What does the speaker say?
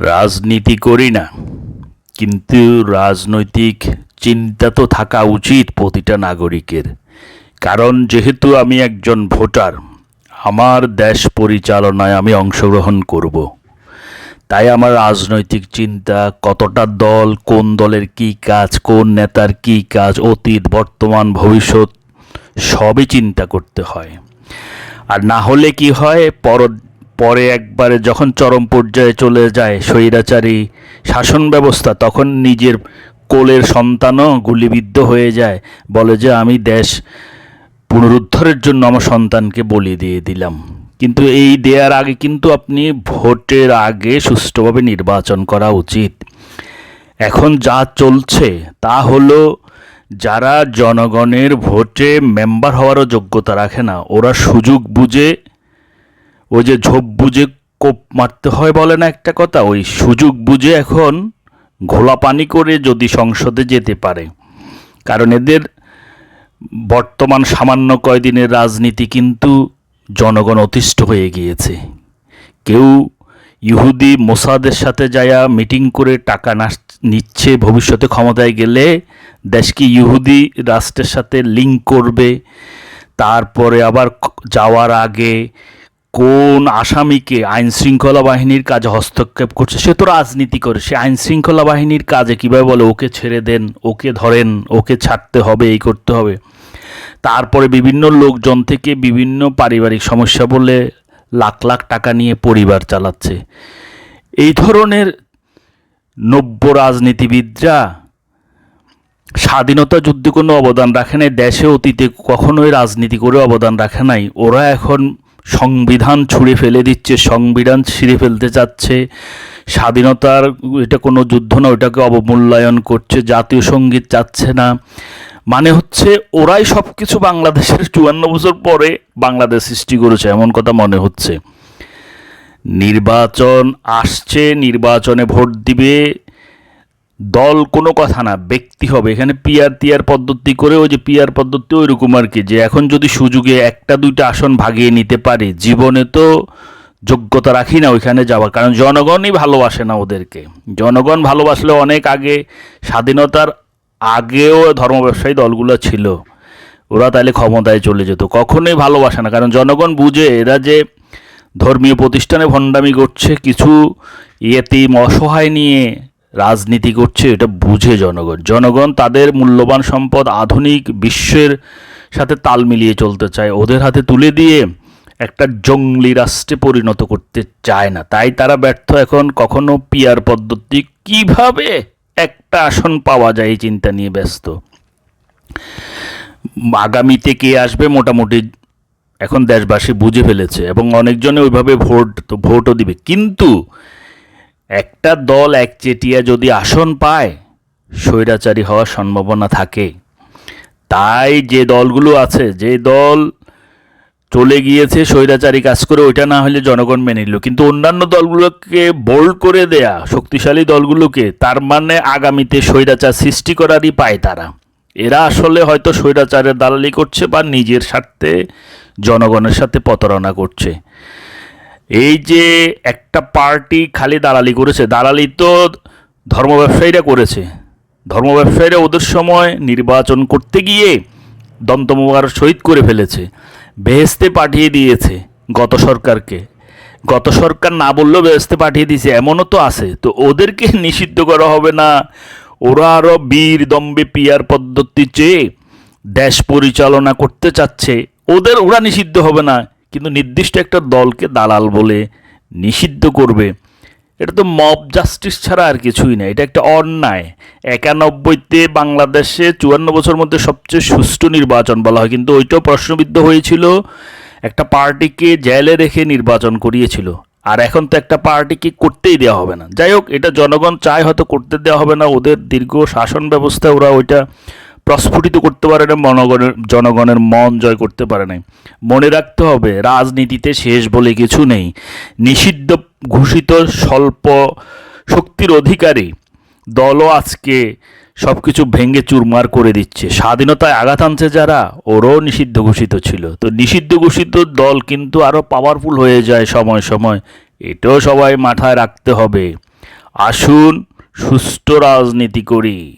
রাজনীতি করি না, কিন্তু রাজনৈতিক চিন্তা তো থাকা উচিত প্রতিটা নাগরিকের। কারণ যেহেতু আমি একজন ভোটার, আমার দেশ পরিচালনায় আমি অংশগ্রহণ করব। তাই আমার রাজনৈতিক চিন্তা, কতটা দল, কোন দলের কী কাজ, কোন নেতার কী কাজ, অতীত, বর্তমান, ভবিষ্যৎ, সবই চিন্তা করতে হয়। আর না হলে কি হয় পর পরে একবারে যখন চরম পর্যায়ে চলে যায় স্বৈরাচারী শাসন ব্যবস্থা, তখন নিজের কোলের সন্তানও গুলিবিদ্ধ হয়ে যায়। বলে যে, আমি দেশ পুনরুদ্ধারের জন্য আমার সন্তানকে বলি দিয়ে দিলাম। কিন্তু এই দেওয়ার আগে কিন্তু আপনি ভোটের আগে সুষ্ঠুভাবে নির্বাচন করা উচিত। এখন যা চলছে, তা হলো যারা জনগণের ভোটে মেম্বার হওয়ারও যোগ্যতা রাখে না, ওরা সুযোগ বুঝে ওই যে ঝোপ বুঝে কোপ মারতে হয় বলে না একটা কথা? ওই সুযোগ বুঝে এখন ঘোলা পানি করে যদি সংসদে যেতে পারে। কারণ এদের বর্তমান সামান্য কয়দিনের রাজনীতি কিন্তু জনগণ অতিষ্ঠ হয়ে গিয়েছে। কেউ ইহুদি মোসাদের সাথে যায়া মিটিং করে টাকা নাস নিচ্ছে ভবিষ্যতে ক্ষমতায় গেলে দেশকে ইহুদি রাষ্ট্রের সাথে লিঙ্ক করবে? তারপরে আবার যাওয়ার আগে কোন আসামিকে আইন শৃঙ্খলা বাহিনীর কাজে হস্তক্ষেপ করছে? সে তো রাজনীতি করে। সে আইন শৃঙ্খলা বাহিনীর কাজে কীভাবে বলে, ওকে ছেড়ে দেন, ওকে ধরেন, ওকে ছাড়তে হবে, এই করতে হবে তারপরে বিভিন্ন লোকজন থেকে বিভিন্ন পারিবারিক সমস্যা বলে লাখ লাখ টাকা নিয়ে পরিবার চালাচ্ছে। এই ধরনের নব্য রাজনীতিবিদরা স্বাধীনতা যুদ্ধে কোনো অবদান রাখে নাই, দেশে অতীতে কখনোই রাজনীতি করে অবদান রাখে নাই। ওরা এখন সংবিধান ছুঁড়ে ফেলে দিচ্ছে, সংবিধান ছিঁড়ে ফেলতে চাচ্ছে। স্বাধীনতার এটা কোনো যুদ্ধ না, ওটাকে অবমূল্যায়ন করছে, জাতীয় সংগীত চাচ্ছে না। মানে হচ্ছে ওরাই সব কিছু বাংলাদেশের চুয়ান্ন বছর পরে বাংলাদেশ সৃষ্টি করেছে, এমন কথা মনে হচ্ছে। নির্বাচন আসছে, নির্বাচনে ভোট দিবে দল কোনো কথা না, ব্যক্তি হবে। এখানে পিয়ার টিয়ার পদ্ধতি করে ওই যে পিয়ার পদ্ধতি ওই রকম আর কি, যে এখন যদি সুযোগে একটা দুইটা আসন ভাগিয়ে নিতে পারে, জীবনে তো যোগ্যতা রাখি না ওইখানে যাওয়ার। কারণ জনগণই ভালোবাসে না ওদেরকে। জনগণ ভালোবাসলে অনেক আগে, স্বাধীনতার আগেও ধর্ম ব্যবসায়ী দলগুলো ছিল। ওরা তাহলে ক্ষমতায় চলে যেত। কখনোই ভালোবাসে না। কারণ জনগণ বুঝে, এরা যে ধর্মীয় প্রতিষ্ঠানে ভণ্ডামি করছে, কিছু ইয়েতিম অসহায় নিয়ে রাজনীতি করছে, এটা বুঝে জনগণ। জনগণ তাদের মূল্যবান সম্পদ আধুনিক বিশ্বের সাথে তাল মিলিয়ে চলতে চায়। ওদের হাতে তুলে দিয়ে একটা জঙ্গলি রাষ্ট্রে পরিণত করতে চায় না। তাই তারা ব্যর্থ এখন কখনো পিয়ার পদ্ধতি কীভাবে একটা আসন পাওয়া যায় এই চিন্তা নিয়ে ব্যস্ত। আগামীতে কে আসবে মোটামুটি এখন দেশবাসী বুঝে ফেলেছে এবং অনেকজনে ওইভাবে ভোট তো ভোটও দিবে। কিন্তু একটা দল একচেটিয়া যদি আসন পায়, স্বৈরাচারী হওয়ার সম্ভাবনা থাকে। তাই যে দলগুলো আছে, যে দল চলে গিয়েছে স্বৈরাচারী কাজ করে, ওইটা না হলে জনগণ মেনে নিল। কিন্তু অন্যান্য দলগুলোকে বোল্ড করে দেয়া, শক্তিশালী দলগুলোকে, তার মানে আগামীতে স্বৈরাচার সৃষ্টি করারই পায় তারা। এরা আসলে হয়তো স্বৈরাচারের দালালি করছে বা নিজের স্বার্থে জনগণের সাথে প্রতারণা করছে। এই যে একটা পার্টি খালি দালালি করেছে, দালালি তো ধর্ম ব্যবসায়ীরা করেছে। ধর্ম ব্যবসায়ীরা ওদের সময় নির্বাচন করতে গিয়ে দন্তমুবার শহীদ করে ফেলেছে বেহেস্তে পাঠিয়ে দিয়েছে গত সরকারকে। গত সরকার না বললেও বেহেস্তে পাঠিয়ে দিয়েছে, এমনও তো আছে। তো ওদেরকে নিষিদ্ধ করা হবে না। ওরা আরও বীর দম্বে পিয়ার পদ্ধতি চেয়ে দেশ পরিচালনা করতে চাচ্ছে। ওদের, ওরা নিষিদ্ধ হবে না। কিন্তু নির্দিষ্ট একটা দলকে দালাল বলে নিষিদ্ধ করবে। এটা তো মব জাস্টিস ছাড়া আর কিছুই না। এটা একটা অন্যায়। একানব্বইতে বাংলাদেশে চুয়ান্ন বছর মধ্যে সবচেয়ে সুষ্ঠু নির্বাচন বলা হয়। কিন্তু ওইটাও প্রশ্নবিদ্ধ হয়েছিল। একটা পার্টিকে জেলে রেখে নির্বাচন করিয়েছিল। আর এখন তো একটা পার্টিকে করতেই দেওয়া হবে না। যাই হোক, এটা জনগণ চায় হয়তো করতে দেওয়া হবে না। ওদের দীর্ঘ শাসন ব্যবস্থা, ওরা ওইটা প্রস্ফুটিত করতে পারে না, মনগণের, জনগণের মন জয় করতে পারে নাই। মনে রাখতে হবে, রাজনীতিতে শেষ বলে কিছু নেই। নিষিদ্ধ ঘোষিত স্বল্প শক্তির অধিকারী দলও আজকে সব কিছু ভেঙে চুরমার করে দিচ্ছে। স্বাধীনতায় আঘাত আনছে যারা, ওরও নিষিদ্ধ ঘোষিত ছিল। তো নিষিদ্ধ ঘোষিত দল কিন্তু আরও পাওয়ারফুল হয়ে যায় সময় সময়। এটাও সবাই মাথায় রাখতে হবে। আসুন, সুষ্ঠু রাজনীতি করি।